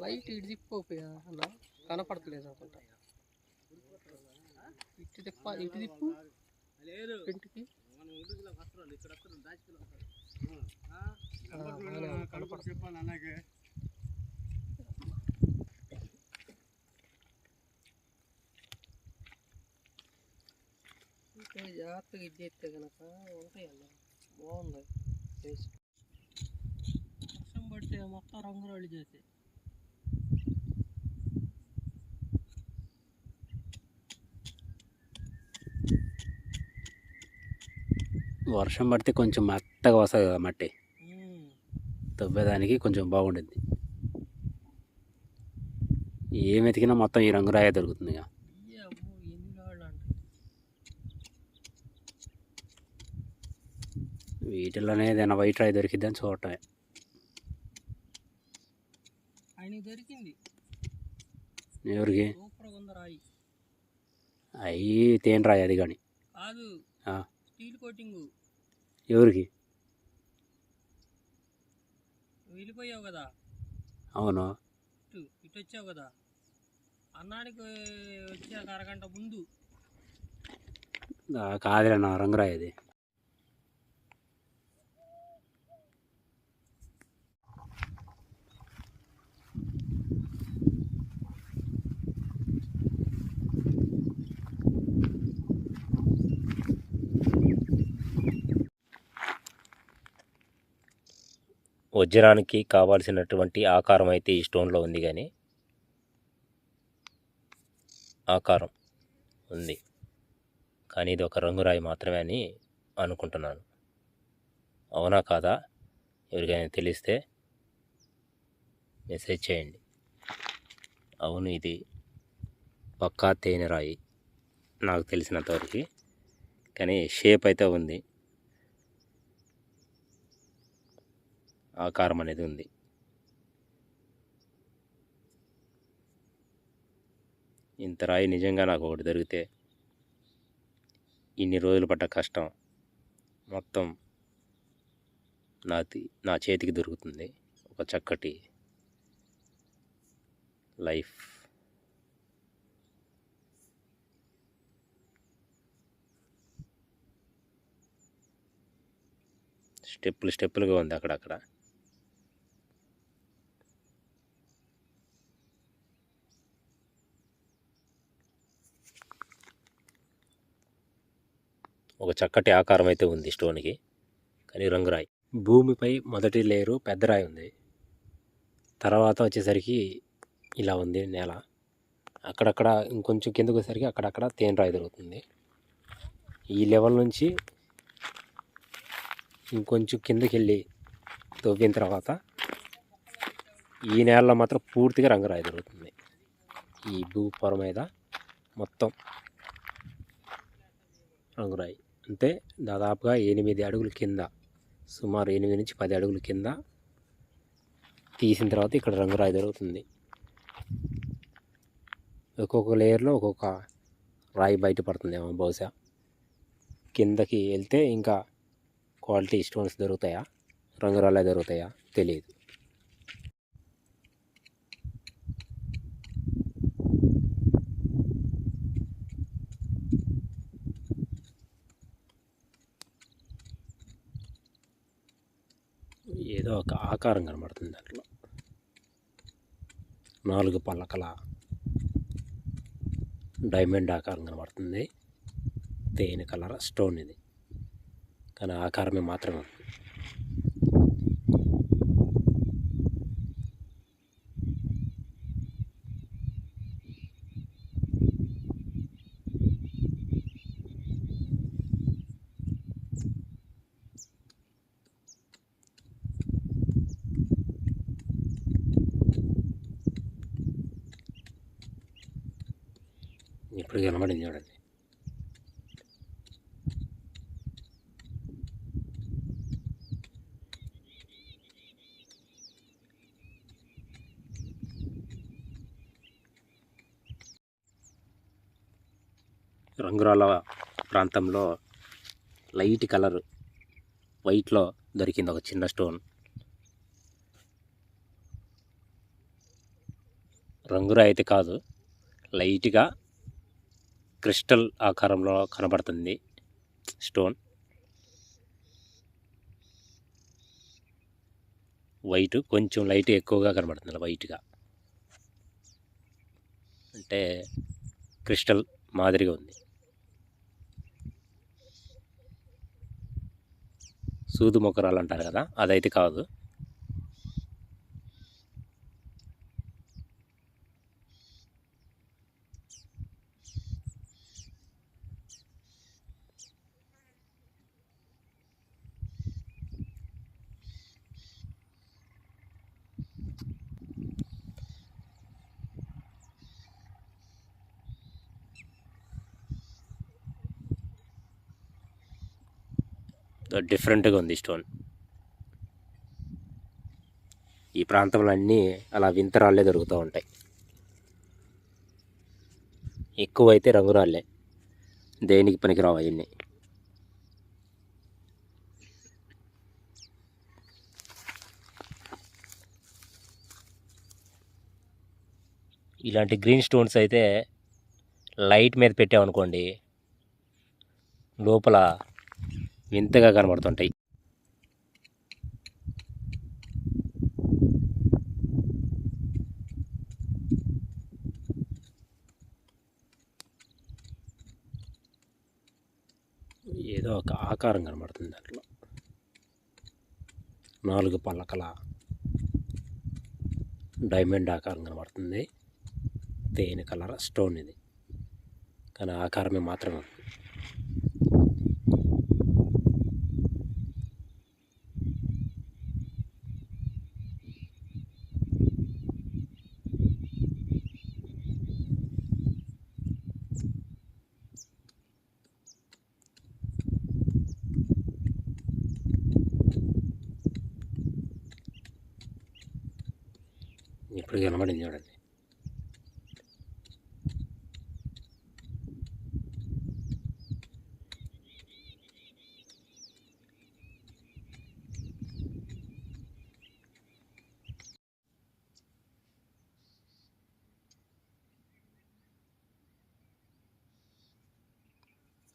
Light ఇటు అన్న? కనపడతలేదు అనుకుంటా. ఇటు తిప్ప ఇటు తిప్పు. ఇంటికి జాగ్రత్తగా ఇది చేస్తే కనుక ఉంటాయి అన్న. బాగుంది. టేస్ట్. వర్షం పడితే మొత్తం రంగురాళ్ళు చేస్తాయి. వర్షం పడితే కొంచెం మెత్తగా వస్తుంది కదా మట్టి. తవ్వేదానికి కొంచెం బాగుంటుంది ఏం వెతికినా మొత్తం ఈ రంగు రాయే దొరుకుతుంది ఇక. వీటిలోనే ఏదైనా వైట్ రాయి దొరికిద్ది అని చూడటమే. దొరికింది. ఎవరికి? సూపర్గా ఉంది రాయి. అవి తేనె రాయి అది కానీ. కాదు. Steel coating. ఎవరికి? వెళ్ళిపోయావు కదా. అవును. ఇటు ఇటు వచ్చావు కదా. అన్నానికి వచ్చాక అరగంట ముందు. కాదులే నా రంగు రాయి అది. వజ్రానికి కావాల్సినటువంటి ఆకారం అయితే ఈ స్టోన్లో ఉంది కానీ. ఆకారం ఉంది. కానీ ఇది ఒక రంగురాయి మాత్రమే అని అనుకుంటున్నాను. అవునా కాదా? ఎవరికైనా తెలిస్తే మెసేజ్ చేయండి. అవును ఇది పక్కా తేనె రాయి. నాకు తెలిసినంతవరకు. కానీ షేప్ అయితే ఉంది. ఆకారం అనేది ఉంది. ఇంత రాయి నిజంగా నాకు ఒకటి దొరికితే ఇన్ని రోజులు పడ్డ కష్టం మొత్తం నా నా చేతికి దొరుకుతుంది. ఒక చక్కటి లైఫ్. స్టెప్పులు స్టెప్పులుగా ఉంది అక్కడక్కడ. ఒక చక్కటి ఆకారం అయితే ఉంది స్టోన్కి. కానీ రంగురాయి. భూమిపై మొదటి లేరు పెద్ద రాయి ఉంది. తర్వాత వచ్చేసరికి ఇలా ఉంది నేల. అక్కడక్కడ ఇంకొంచెం కిందకు వచ్చేసరికి అక్కడక్కడ తేనె రాయి దొరుకుతుంది ఈ లెవెల్ నుంచి ఇంకొంచెం కిందకి వెళ్ళి తవ్విన తర్వాత ఈ నేలలో మాత్రం పూర్తిగా రంగురాయి దొరుకుతుంది ఈ భూపొర మీద మొత్తం రంగురాయి. అంటే దాదాపుగా ఎనిమిది అడుగుల కింద సుమారు ఎనిమిది నుంచి పది అడుగుల కింద తీసిన తర్వాత ఇక్కడ రంగురాయి దొరుకుతుంది ఒక్కొక్క లేయర్లో ఒక్కొక్క రాయి బయటపడుతుందేమో బహుశా. కిందకి వెళ్తే ఇంకా క్వాలిటీ స్టోన్స్ దొరుకుతాయా? రంగురాలే దొరుకుతాయా? తెలియదు. ఏదో ఒక ఆకారం కనబడుతుంది దాంట్లో. నాలుగు పల్లకల డైమండ్ ఆకారం కనబడుతుంది. తేనె కలర్ స్టోన్ ఇది. కానీ ఆకారమే మాత్రమే. ఇప్పుడు కనబడింది చూడండి. రంగురాల ప్రాంతంలో లైట్ కలర్ వైట్లో దొరికింది ఒక చిన్న స్టోన్. రంగురా అయితే కాదు లైట్గా క్రిస్టల్ ఆకారంలో కనబడుతుంది. స్టోన్. వైట్. కొంచెం లైట్ ఎక్కువగా కనబడుతుంది. వైట్గా అంటే క్రిస్టల్ మాదిరిగా ఉంది. సూదు మొక్కరాలు అంటారు కదా అదైతే కాదు. డిఫరెంట్గా ఉంది స్టోన్. ఈ ప్రాంతంలో అన్నీ అలా వింతరాళ్ళే దొరుకుతూ ఉంటాయి. ఎక్కువైతే రంగురాళ్ళే. దేనికి పనికిరావు అవన్నీ. ఇలాంటి గ్రీన్ స్టోన్స్ అయితే లైట్ మీద పెట్టామనుకోండి లోపల వింతగా కనబడుతుంటాయి. ఏదో ఒక ఆకారం కనబడుతుంది దాంట్లో. నాలుగు పలకల డైమండ్ ఆకారం కనబడుతుంది. తేనె కలర్ స్టోన్ ఇది. కానీ ఆకారమే మాత్రమే ఇప్పుడు కనబడింది చూడండి.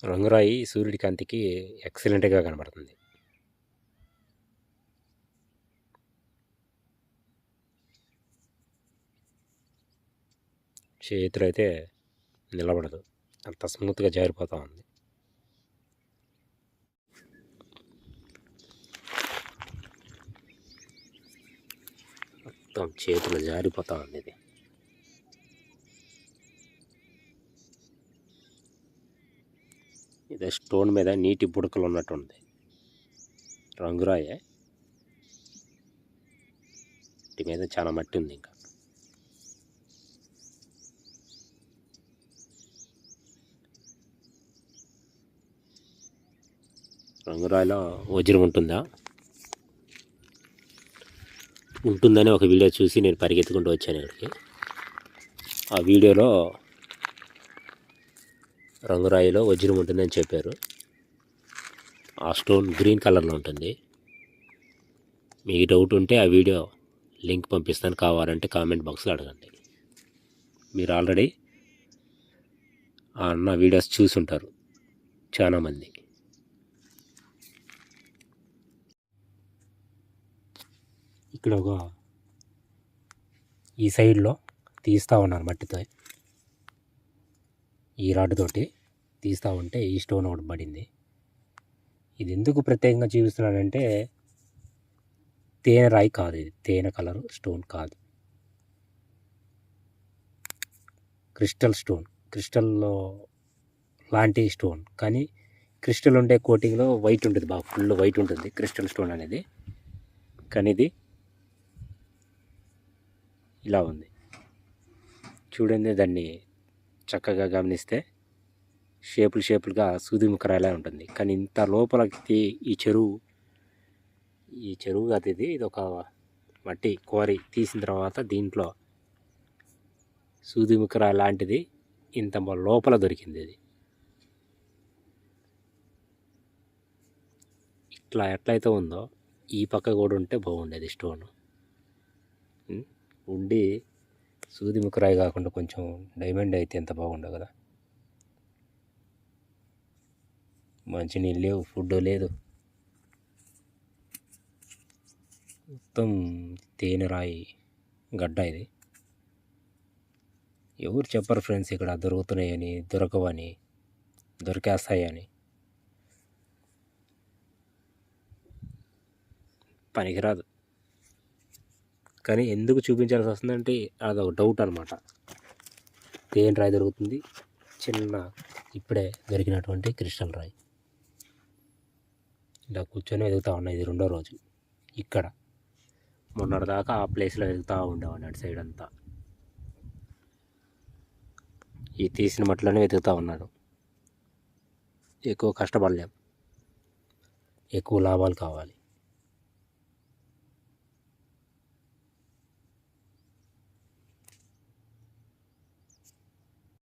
రంగురాయి సూర్యుడి కాంతికి ఎక్సలెంట్గా కనబడుతుంది. చేతులు అయితే నిలబడదు. అంత స్మూత్గా జారిపోతూ ఉంది. మొత్తం చేతులు జారిపోతూ ఉంది ఇది. ఇది స్టోన్ మీద నీటి బుడకలు ఉన్నట్టుంది రంగురాయే. వీటి మీద చాలా మట్టి ఉంది ఇంకా. రంగురాయిలో వజ్రం ఉంటుందా? ఉంటుందని ఒక వీడియో చూసి నేను పరిగెత్తుకుంటూ వచ్చాను ఇక్కడికి. ఆ వీడియోలో రంగురాయిలో వజ్రం ఉంటుందని చెప్పారు. ఆ స్టోన్ గ్రీన్ కలర్లో ఉంటుంది. మీకు డౌట్ ఉంటే ఆ వీడియో లింక్ పంపిస్తాను కావాలంటే కామెంట్ బాక్స్లో అడగండి. మీరు ఆల్రెడీ ఆ అన్న వీడియోస్ చూసి ఉంటారు చాలామంది. ఇక్కడ ఒక ఈ సైడ్లో తీస్తూ ఉన్నారు మట్టితో. ఈ రాడ్డుతోటి తీస్తూ ఉంటే ఈ స్టోన్ ఒకటి పడింది. ఇది ఎందుకు ప్రత్యేకంగా చూపిస్తున్నానంటే తేనె రాయి కాదు ఇది. తేనె కలర్ స్టోన్ కాదు. Crystal stone. క్రిస్టల్లో లాంటి స్టోన్. కానీ క్రిస్టల్ ఉండే కోటింగ్లో వైట్ ఉంటుంది బాగా. ఫుల్ వైట్ ఉంటుంది క్రిస్టల్ స్టోన్ అనేది. కానీ ఇది ఇలా ఉంది. చూడండి దాన్ని చక్కగా గమనిస్తే షేపులు షేపులుగా సూదిముఖ ముక్కరాలా ఉంటుంది. కానీ ఇంత లోపలకి ఈ చెరువు ఈ చెరువు కాదు ఇది ఇది ఒక మట్టి కోరి తీసిన తర్వాత దీంట్లో సూదిముఖ ముక్కరా లాంటిది ఇంత లోపల దొరికింది ఇది. ఇట్లా ఎట్లయితే ఉందో ఈ పక్క కూడా ఉంటే బాగుండేది స్టోను. ఉండి సూది ముక్కరాయి కాకుండా కొంచెం డైమండ్ అయితే ఎంత బాగుండదు కదా. మంచినీళ్ళు లేవు ఫుడ్ లేదు. మొత్తం తేనె రాయి గడ్డ ఇది. ఎవరు చెప్పరు ఫ్రెండ్స్ ఇక్కడ దొరుకుతున్నాయని దొరకవని దొరికేస్తాయని. పనికిరాదు. కానీ ఎందుకు చూపించాల్సి వస్తుందంటే అదొక డౌట్ అనమాట తేనె రాయి దొరుకుతుంది? చిన్న ఇప్పుడే దొరికినటువంటి క్రిస్టల్ రాయి. ఇలా కూర్చొని వెతుకుతా ఉన్నాయి ఇది రెండో రోజు. ఇక్కడ. మొన్నటిదాకా ఆ ప్లేస్లో వెతుకుతూ ఉండేవాడిని అటు సైడ్ అంతా. ఈ తీసిన మట్టిలోనే వెతుకుతూ ఉన్నాడు. ఎక్కువ కష్టపడలేం. ఎక్కువ లాభాలు కావాలి.